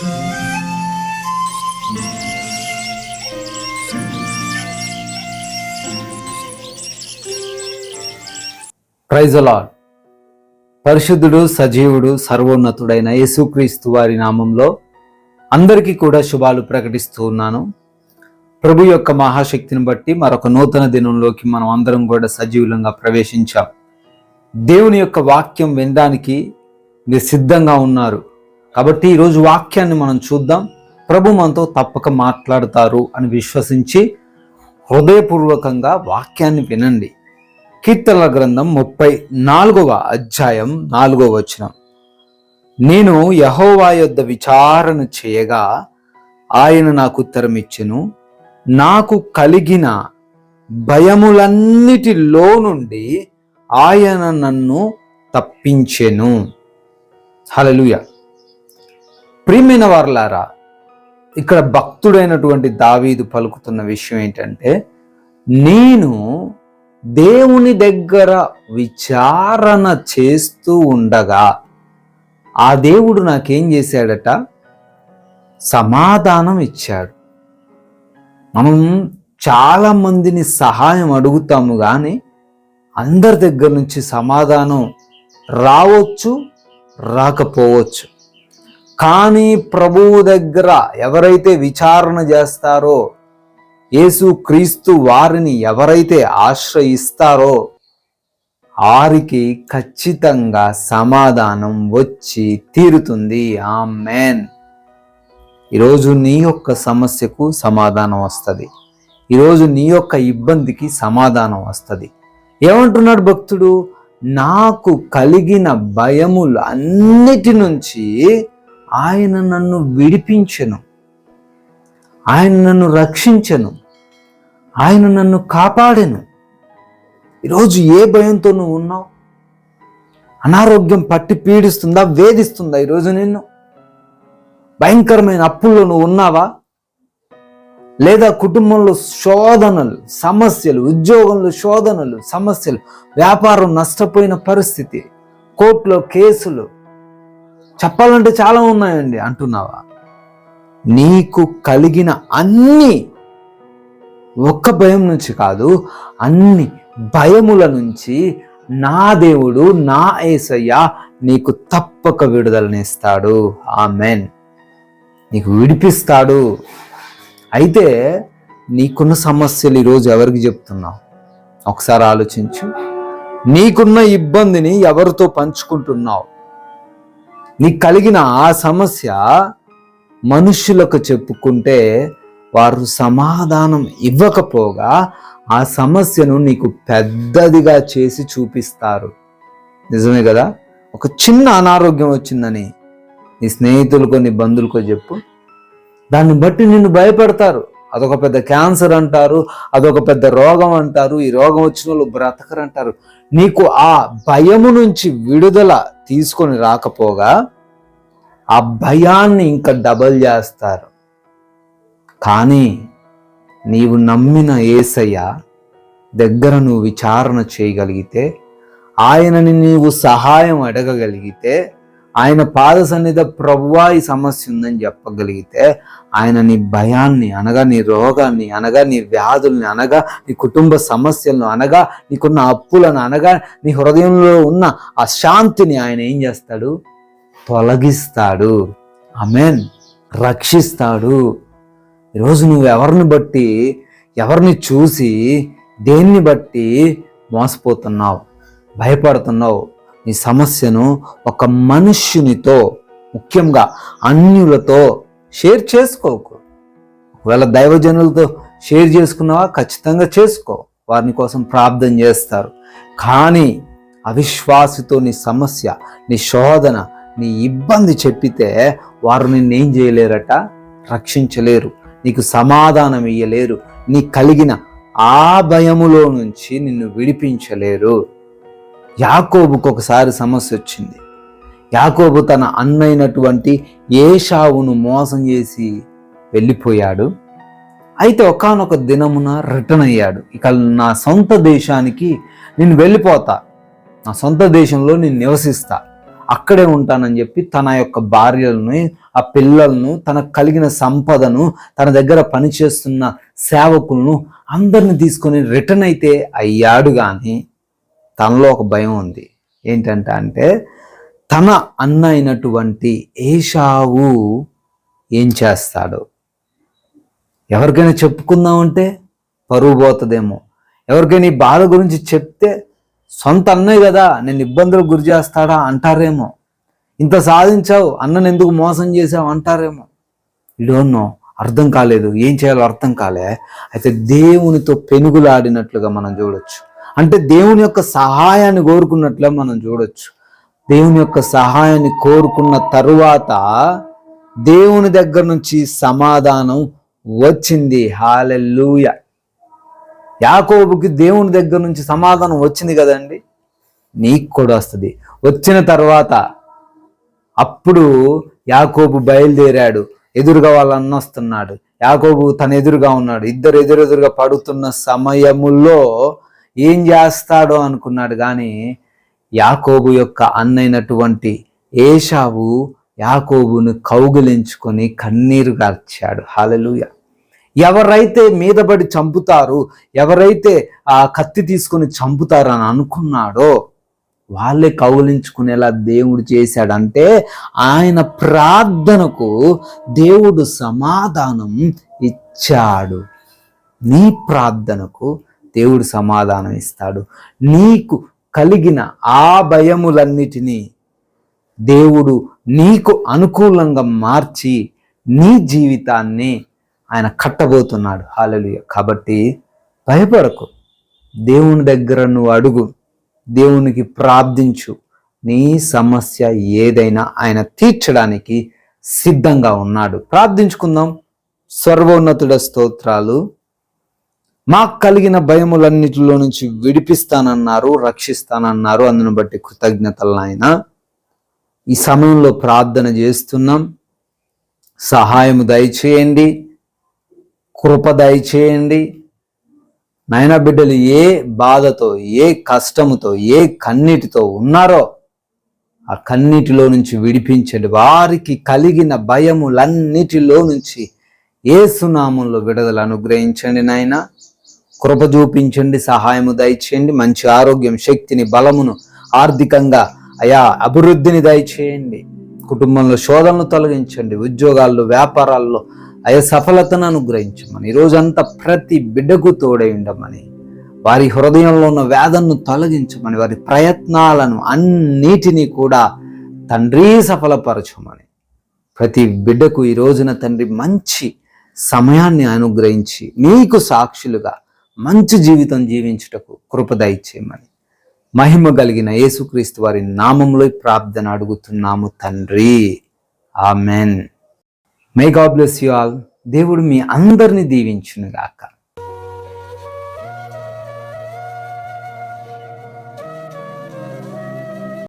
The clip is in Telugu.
ప్రైజలాడ్ పరిశుద్ధుడు సజీవుడు సర్వోన్నతుడైన యేసుక్రీస్తు వారి నామంలో అందరికీ కూడా శుభాలు ప్రకటిస్తూ ఉన్నాను. ప్రభు యొక్క మహాశక్తిని బట్టి మరొక నూతన దినంలోకి మనం అందరం కూడా సజీవులంగా ప్రవేశించాం. దేవుని యొక్క వాక్యం వినడానికి మీరు సిద్ధంగా ఉన్నారు. కాబట్టి ఈరోజు వాక్యాన్ని మనం చూద్దాం. ప్రభు మనతో తప్పక మాట్లాడతారు అని విశ్వసించి హృదయపూర్వకంగా వాక్యాన్ని వినండి. కీర్తనల గ్రంథం ముప్పై నాలుగవ అధ్యాయం నాలుగవ వచనం. నేను యహోవా యొద్ద విచారణ చేయగా ఆయన నాకు ఉత్తరం ఇచ్చెను. నాకు కలిగిన భయములన్నిటిలో నుండి ఆయన నన్ను తప్పించెను. హలలుయా ప్రియమైన వారులారా ఇక్కడ భక్తుడైనటువంటి దావీదు పలుకుతున్న విషయం ఏంటంటే నేను దేవుని దగ్గర విచారణ చేస్తూ ఉండగా ఆ దేవుడు నాకేం చేశాడట? సమాధానం ఇచ్చాడు. మనం చాలా మందిని సహాయం అడుగుతాము కానీ అందరి దగ్గర నుంచి సమాధానం రావచ్చు రాకపోవచ్చు. కానీ ప్రభువు దగ్గర ఎవరైతే విచారణ చేస్తారో యేసు క్రీస్తు వారిని ఎవరైతే ఆశ్రయిస్తారో వారికి ఖచ్చితంగా సమాధానం వచ్చి తీరుతుంది. ఆ మేన్ ఈరోజు నీ యొక్క సమస్యకు సమాధానం వస్తుంది. ఈరోజు నీ యొక్క ఇబ్బందికి సమాధానం వస్తుంది. ఏమంటున్నాడు భక్తుడు? నాకు కలిగిన భయములు అన్నిటి నుంచి ఆయన నన్ను విడిపించెను. ఆయన నన్ను రక్షించెను. ఆయన నన్ను కాపాడెను. ఈరోజు ఏ భయంతో నువ్వు ఉన్నావు? అనారోగ్యం పట్టి పీడిస్తుందా వేధిస్తుందా ఈరోజు నిన్ను? భయంకరమైన అప్పుల్లో నువ్వు ఉన్నావా? లేదా కుటుంబంలో శోధనలు సమస్యలు ఉద్యోగంలో శోధనలు సమస్యలు వ్యాపారం నష్టపోయిన పరిస్థితి కోర్టులో కేసులు చెప్పాలంటే చాలా ఉన్నాయండి అంటున్నావా? నీకు కలిగిన అన్ని ఒక్క భయం నుంచి కాదు అన్ని భయముల నుంచి నా దేవుడు నా ఏసయ్య నీకు తప్పక విడుదలనిస్తాడు. ఆ మెన్ నీకు విడిపిస్తాడు. అయితే నీకున్న సమస్యలు ఈరోజు ఎవరికి చెప్తున్నావు? ఒకసారి ఆలోచించు. నీకున్న ఇబ్బందిని ఎవరితో పంచుకుంటున్నావు? నీకు కలిగిన ఆ సమస్య మనుషులకు చెప్పుకుంటే వారు సమాధానం ఇవ్వకపోగా ఆ సమస్యను నీకు పెద్దదిగా చేసి చూపిస్తారు. నిజమే కదా? ఒక చిన్న అనారోగ్యం వచ్చిందని నీ స్నేహితులకో నీ బంధువులకో చెప్పు. దాన్ని బట్టి నిన్ను భయపెడతారు. అదొక పెద్ద క్యాన్సర్ అంటారు అదొక పెద్ద రోగం అంటారు. ఈ రోగం వచ్చిన వాళ్ళు బ్రతకరు అంటారు నీకు ఆ భయము నుంచి విడుదల తీసుకొని రాకపోగా ఆ భయాన్ని ఇంకా డబల్ చేస్తారు. కానీ నీవు నమ్మిన ఏసయ్య దగ్గర నువ్వు విచారణ చేయగలిగితే ఆయనని నీవు సహాయం అడగగలిగితే ఆయన పాద సన్నిధ ప్రభువా ఈ సమస్య ఉందని చెప్పగలిగితే ఆయన నీ భయాన్ని అనగా నీ రోగాన్ని అనగా నీ వ్యాధుల్ని అనగా నీ కుటుంబ సమస్యలను అనగా నీకున్న అప్పులను అనగా నీ హృదయంలో ఉన్న ఆ శాంతిని ఆయన ఏం చేస్తాడు? తొలగిస్తాడు. అమెన్ రక్షిస్తాడు. ఈరోజు నువ్వు ఎవరిని బట్టి ఎవరిని చూసి దేన్ని బట్టి మోసపోతున్నావు? భయపడుతున్నావు? నీ సమస్యను ఒక మనుష్యునితో ముఖ్యంగా అన్యులతో షేర్ చేసుకోకు. ఒకవేళ దైవజనులతో షేర్ చేసుకున్నావా? ఖచ్చితంగా చేసుకో. వారిని కోసం ప్రార్థన చేస్తారు. కానీ అవిశ్వాసితో నీ సమస్య నీ శోధన నీ ఇబ్బంది చెప్పితే వారు నిన్నేం చేయలేరట? రక్షించలేరు. నీకు సమాధానం ఇయ్యలేరు. నీ కలిగిన ఆ భయములో నుంచి నిన్ను విడిపించలేరు. యాకోబుకు ఒకసారి సమస్య వచ్చింది. యాకోబు తన అన్నైనటువంటి ఏషావును మోసం చేసి వెళ్ళిపోయాడు. అయితే ఒకనొక దినమున రిటర్న్ అయ్యాడు. ఇక నా సొంత దేశానికి నేను వెళ్ళిపోతా. నా సొంత దేశంలో నేను నివసిస్తా. అక్కడే ఉంటానని చెప్పి తన యొక్క భార్యలను ఆ పిల్లలను తనకు కలిగిన సంపదను తన దగ్గర పనిచేస్తున్న సేవకులను అందరిని తీసుకొని రిటర్న్ అయితే అయ్యాడు కానీ తనలో ఒక భయం ఉంది. ఏంటంటే అంటే తన అన్న అయినటువంటి ఏషావు ఏం చేస్తాడు? ఎవరికైనా చెప్పుకుందామంటే పరువు పోతుందేమో. ఎవరికైనా ఈ బాధ గురించి చెప్తే సొంత అన్నయ్య కదా నేను ఇబ్బందులకు గురి చేస్తాడా అంటారేమో. ఇంత సాధించావు అన్నను ఎందుకు మోసం చేసావు అంటారేమో. ఇడోన్నో అర్థం కాలేదు. ఏం చేయాలో అర్థం కాలే. అయితే దేవునితో పెనుగులాడినట్లుగా మనం చూడొచ్చు. అంటే దేవుని యొక్క సహాయాన్ని కోరుకున్నట్లే మనం చూడొచ్చు. దేవుని యొక్క సహాయాన్ని కోరుకున్న తరువాత దేవుని దగ్గర నుంచి సమాధానం వచ్చింది. హాలెల్లూయ. యాకోబుకి దేవుని దగ్గర నుంచి సమాధానం వచ్చింది కదండి? నీకు కూడా వస్తుంది. వచ్చిన తర్వాత అప్పుడు యాకోబు బయలుదేరాడు. ఎదురుగా వాళ్ళ అన్న వస్తున్నాడు. యాకోబు తన ఎదురుగా ఉన్నాడు. ఇద్దరు ఎదురెదురుగా పడుతున్న సమయములో ఏం చేస్తాడో అనుకున్నాడు. కానీ యాకోబు యొక్క అన్నైనటువంటి ఏషావు యాకోబును కౌగిలించుకొని కన్నీరు గార్చాడు. హాలలుయ ఎవరైతే మీదబడి చంపుతారు ఎవరైతే ఆ కత్తి తీసుకుని చంపుతారు అని అనుకున్నాడో వాళ్ళే కౌలించుకునేలా దేవుడు చేశాడంటే ఆయన ప్రార్థనకు దేవుడు సమాధానం ఇచ్చాడు. నీ ప్రార్థనకు దేవుడు సమాధానం ఇస్తాడు. నీకు కలిగిన ఆ భయములన్నిటినీ దేవుడు నీకు అనుకూలంగా మార్చి నీ జీవితాన్ని ఆయన కట్టబోతున్నాడు. హాలలుయ కాబట్టి భయపడకు. దేవుని దగ్గర నువ్వు అడుగు. దేవునికి ప్రార్థించు. నీ సమస్య ఏదైనా ఆయన తీర్చడానికి సిద్ధంగా ఉన్నాడు. ప్రార్థించుకుందాం. సర్వోన్నతుడ స్తోత్రాలు. మాకు కలిగిన భయములన్నిటిలో నుంచి విడిపిస్తానన్నారు రక్షిస్తానన్నారు. అందును బట్టి కృతజ్ఞతలు ఆయన ఈ సమయంలో ప్రార్థన చేస్తున్నాం. సహాయము దయచేయండి. కృప దయచేయండి. నాయన బిడ్డలు ఏ బాధతో ఏ కష్టముతో ఏ కన్నీటితో ఉన్నారో ఆ కన్నీటిలో నుంచి విడిపించండి. వారికి కలిగిన భయములన్నిటిలో నుంచి ఏ సునామంలో విడుదల అనుగ్రహించండి నాయనా. కృప చూపించండి సహాయము దయచేయండి మంచి ఆరోగ్యం శక్తిని బలమును ఆర్థికంగా అయా అభివృద్ధిని దయచేయండి. కుటుంబంలో శోధనలు తొలగించండి ఉద్యోగాల్లో వ్యాపారాల్లో అయా సఫలతను అనుగ్రహించమని. ఈరోజంతా ప్రతి బిడ్డకు తోడై ఉండమని వారి హృదయంలో ఉన్న వేదనను తొలగించమని వారి ప్రయత్నాలను అన్నిటినీ కూడా తండ్రి సఫలపరచమని. ప్రతి బిడ్డకు ఈ రోజున తండ్రి మంచి సమయాన్ని అనుగ్రహించి మీకు సాక్షులుగా మంచి జీవితం జీవించుటకు కృపద ఇచ్చేయమని మహిమ కలిగిన యేసుక్రీస్తు వారి నామంలో ప్రార్థన అడుగుతున్నాము తండ్రి. Amen. May God bless you all దేవుడు మీ అందరిని దీవించునుగాక.